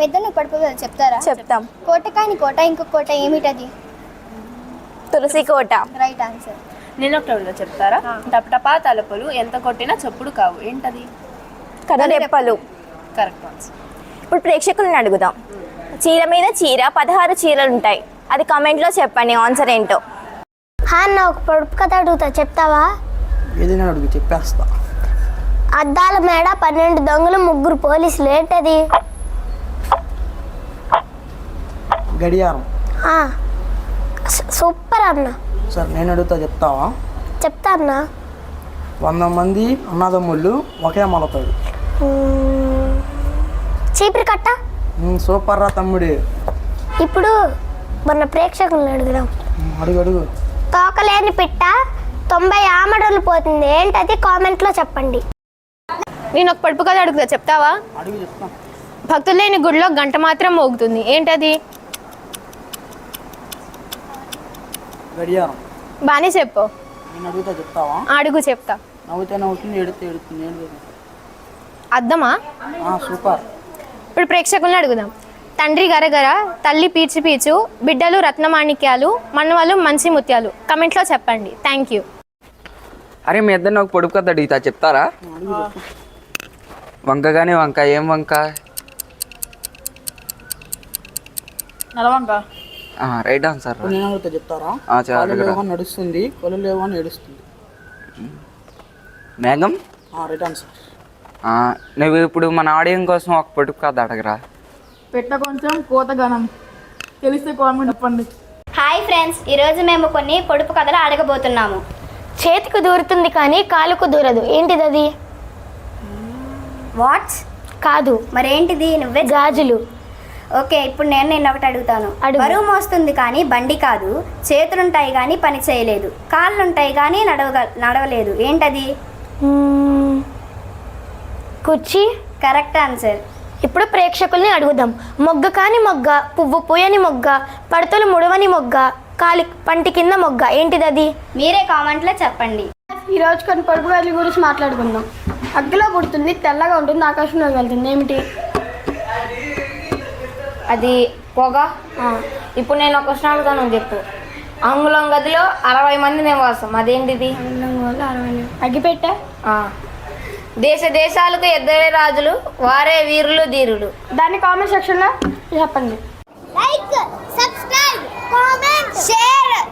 మెద్దను పడుపు చెప్తారా? చెప్తాం. కోట కాని కోట ఇంకొక కోట ఏమిటది? తులసి కోట. Right answer. నేను ఒకటి చెప్తారా? టపటపా తలుపులు ఎంత కొట్టినా చెప్పుడు కావు. ఏంటది? కనురెప్పలు కరెక్ట్ ఆన్సర్. ఇప్పుడు ప్రేక్షకులను అడుగుదాం. చీర మీద చీర పదహారు చీరలు ఉంటాయి. అది కామెంట్లో చెప్పండి ఆన్సర్ ఏంటో. హా అన్న ఒక పొడుపు కథ అడుగుతా చెప్తావా? ఏదైనా అడుగు చెప్పేస్తా. అద్దాల మేడ పన్నెండు దొంగలు ముగ్గురు పోలీసులు ఏంటది? గడియారం. సూపర్ అన్న. సరే నేను అడుగుతా చెప్తావా? చెప్తా అన్న. వంద మంది అన్నదమ్ముళ్ళు ఒకే మొలతాడు. చీపిరి కట్ట? సూపర్ రా తమ్ముడు. ఇప్పుడు మన ప్రేక్షకులను అడుగుదాం. అడుగు అడుగు. తోకలేని పిట్ట తొంభై ఆమడలు పోతుంది. ఏంటది? కామెంట్లో చెప్పండి. నేను ఒక పడుపు కథ అడుగుతా చెప్తావా? అడుగు చెప్తా. భక్తులు లేని గుడిలో గంట మాత్రం మోగుతుంది. ఏంటది? గడియారం. బాగానే చెప్పు. నేను అడుగుతా చెప్తావా? అడుగు చెప్తా. నవ్వుతే నవ్వుతుంది ఎడితే ఎడుతుంది ఆ, సూపర్. ఇప్పుడు ప్రేక్షకులను అడుగుదాం. తండ్రి గరగర తల్లి పీచు పీచు బిడ్డలు రత్నమాణిక్యాలు మనవాళ్ళు మంచి ముత్యాలు. కమెంట్లో చెప్పండి. థ్యాంక్ యూ అరే మీ ఇద్దరిని ఒక పొడుపు కథ అడుగుతా చెప్తారా? వంక కానీ వంక ఏం వంక? నలవంక రైట్ ఆన్సర్. రా. నేను అడుగుతా చెప్తారా. లేవని నడుస్తుంది కొలు లేవని ఏడుస్తుంది. మేఘం ఆ, రైట్ ఆన్సర్. ఆ, నువ్వు ఇప్పుడు మన ఆడియం కోసం ఒక పొడుపు కథ అడగరా. పెట్ట కొంచెం కోత గణం. తెలిస్తే కామెంట్ చెప్పండి హాయ్ ఫ్రెండ్స్ ఈరోజు మేము కొన్ని పొడుపు కథలు అడగబోతున్నాము. చేతికి దూరుతుంది కానీ కాలుకు దూరదు. ఏంటిది అది? వాట్స్ కాదు మరేంటిది? నువ్వే గాజులు. ఓకే ఇప్పుడు నేను నేను ఒకటి అడుగుతాను. అడుగు. బరువు మోస్తుంది కానీ బండి కాదు చేతులుంటాయి కానీ పని చేయలేదు కాళ్ళుంటాయి కానీ నడవగ నడవలేదు. ఏంటది. కుర్చీ? Correct answer. ఇప్పుడు ప్రేక్షకుల్ని అడుగుదాం. మొగ్గ కాని మొగ్గ పువ్వు పూయని మొగ్గ పడతలు ముడవని మొగ్గ కాలి పంటి కింద మొగ్గ ఏంటిది అది మీరే కామెంట్లో చెప్పండి. ఈరోజు కొన్ని పొడుపు గురించి మాట్లాడుకుందాం. అగ్గిలో పుడుతుంది తెల్లగా ఉంటుంది ఆకాశంలో వెళ్తుంది. ఏమిటి? అది పొగ? ఇప్పుడు నేను ఒక క్వశ్చన్ అడుగుతాను చెప్పు. అంగుళం గదిలో అరవై మంది నివాసం. అదేంటిది? అగ్గిపెట్ట? ఆ. దేశ దేశాలకు ఇద్దరే రాజులు వారే వీరులు ధీరులు. దాన్ని కామెంట్ సెక్షన్లో చెప్పండి. Like subscribe comment share